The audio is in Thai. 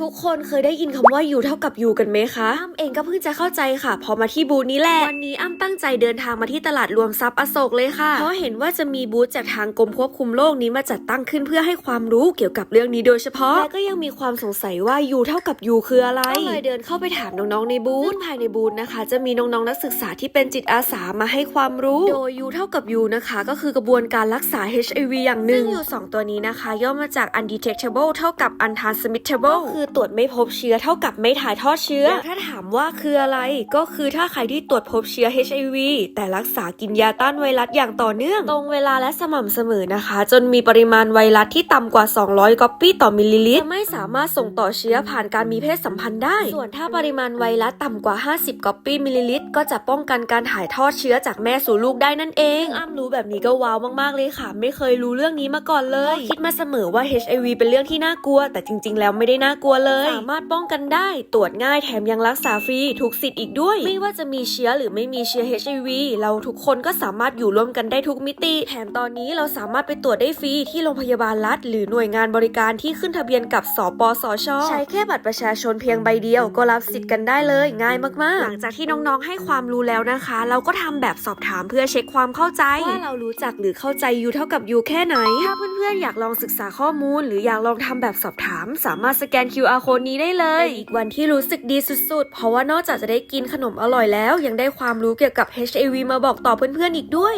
ทุกคนเคยได้ยินคำว่า U เท่ากับ U กันไหมคะอ้ำเองก็เพิ่งจะเข้าใจค่ะ พอมาที่บูธนี้แหละ วันนี้อ้ำตั้งใจเดินทางมาที่ตลาดรวมทรัพย์อโศกเลยค่ะ เพราะเห็นว่าจะมีบูธจากทางกรมควบคุมโรคนี้มาจัดตั้งขึ้นเพื่อให้ความรู้เกี่ยวกับเรื่องนี้โดยเฉพาะ และก็ยังมีความสงสัยว่า U เท่ากับ U คืออะไร ก็เลยเดินเข้าไปถามน้องๆในบูธซึ่งภายในบูธนะคะ จะมีน้องๆนักศึกษาที่เป็นจิตอาสามาให้ความรู้ โดย U เท่ากับ U นะคะ ก็คือกระบวนการรักษา HIV อย่างหนึ่งซึ่ง U สองตัวนี้นะคะ ย่อมาจาก undetectable เท่ากับ untransmittable ก็คือตรวจไม่พบเชื้อเท่ากับไม่ถ่ายทอดเชื้อแล้วถ้าถามว่าคืออะไร ก็คือถ้าใครที่ตรวจพบเชื้อ HIV แต่รักษากินยาต้านไวรัสอย่างต่อเนื่อง ตรงเวลาและสม่ำเสมอนะคะ จนมีปริมาณไวรัสที่ต่ำกว่า 200ก๊อปปี้ต่อมิลลิลิตรจะไม่สามารถส่งต่อเชื้อผ่านการมีเพศสัมพันธ์ได้ ส่วนถ้าปริมาณไวรัสต่ำกว่า 50ก๊อปปี้มิลลิลิตรก็จะป้องกันการถ่ายทอดเชื้อจากแม่สู่ลูกได้นั่นเองซึ่งอ้ำรู้แบบนี้ก็ว้าวมากๆเลยค่ะ ไม่เคยรู้เรื่องนี้มาก่อนเลย คิดมาเสมอว่า HIV เป็นเรื่องที่น่ากลัว แต่จริง ๆ แล้วไม่ได้น่ากลัวเลย สามารถป้องกันได้ ตรวจง่ายแถมยังรักษาฟรีทุกสิทธิ์อีกด้วย ไม่ว่าจะมีเชื้อหรือไม่มีเชื้อ HIV เราทุกคนก็สามารถอยู่ร่วมกันได้ทุกมิติ แถมตอนนี้เราสามารถไปตรวจได้ฟรีที่โรงพยาบาลรัฐ หรือหน่วยงานบริการที่ขึ้นทะเบียนกับสปสช ใช้แค่บัตรประชาชนเพียงใบเดียวก็รับสิทธิ์กันได้เลย ง่ายมากๆ หลังจากที่น้องๆให้ความรู้แล้วนะคะ เราก็ทำแบบสอบถามเพื่อเช็คความเข้าใจว่าเรารู้จักหรือเข้าใจยูเท่ากับยูแค่ไหน ถ้าเพื่อนๆอยากลองศึกษาข้อมูล หรืออยากลองทำแบบสอบถาม สามารถสแกน QR code นี้ได้เลย อีกวันที่รู้สึกดีสุดๆ เพราะว่านอกจากจะได้กินขนมอร่อยแล้ว ยังได้ความรู้เกี่ยวกับ HIV มาบอกต่อเพื่อนๆอีกด้วย